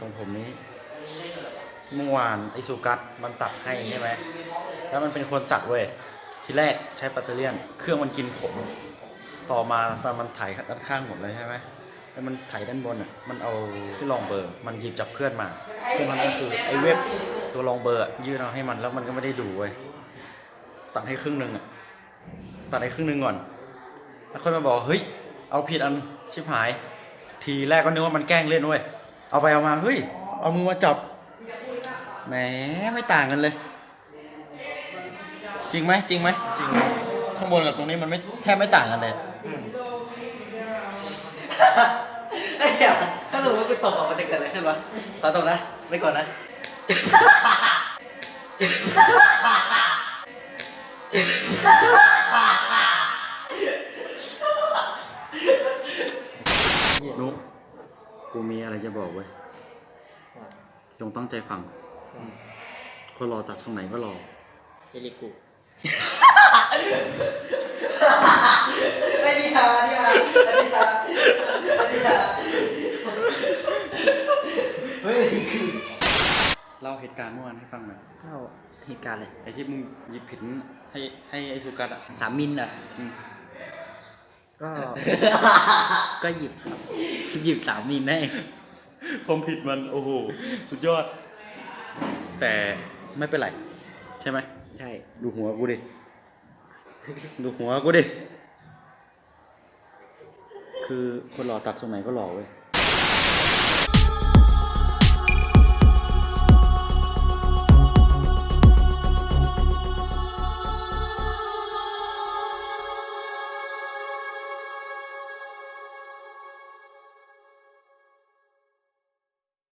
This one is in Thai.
ทรงผมนี้เมื่อวานไอซูกัสมันตัดให้ใช่ไหมแล้วมันเป็นคนตัดเว้ยทีแรกใช้ปัตเตอร์เลียน เครื่องมันกินผม ต่อมาตอนมันถ่ายด้านข้างหมดเลยใช่ไหมแล้วมันถ่ายด้านบนอะมันเอาที่รองเบอร์ มันหยิบจากเพื่อนมาเพื่อนมันก็คือไอเว็บตัวรองเบอร์ยื่นเอาให้มันแล้วมันก็ไม่ได้ดูเว้ยตัดให้ครึ่งหนึ่งอะตัดให้ครึ่งหนึ่งก่อน แล้วค่อยมาบอกเฮ้ยเอาผิดอันชิบหาย ทีแรกก็นึกว่ามันแกล้งเล่นเว้ย เอาไปเอามาเฮ้ย เอามือมาจับแหมไม่ต่างกันเลย จริงไหมจริงไหมจริงข้างบนกับตรงนี้มันไม่แทบไม่ต่างกันเลยไอ้เหี้ยถ้าสมมติว่ากูตกออกมาจะเกิดอะไรขึ้นวะขอตกนะไม่ก่อนนะนุก กูมีอะไรจะบอกเว้ยจงตั้งใจฟังคนรอตัดตรงไหนก็รอเอลิกูไม่ดีฮะไม่ดีฮะไม่ดีฮะไม่ดีฮะเฮ้ยคือเล่าเหตุการณ์เมื่อวานให้ฟังหน่อยเล่าเหตุการณ์เลยไอ้ที่มึงหยิบผิดให้ให้ไอ้สุกัดอะสามมิลอะอืม ก็ ก็หยิบครับหยิบสามมิลให้ความผิดมันโอ้โหสุดยอด แต่ไม่เป็นไร ใช่ไหม ใช่ ดูหัวกูดิ ดูหัวกูดิ คือคนหล่อตัดตรงไหนก็หล่อเว้ย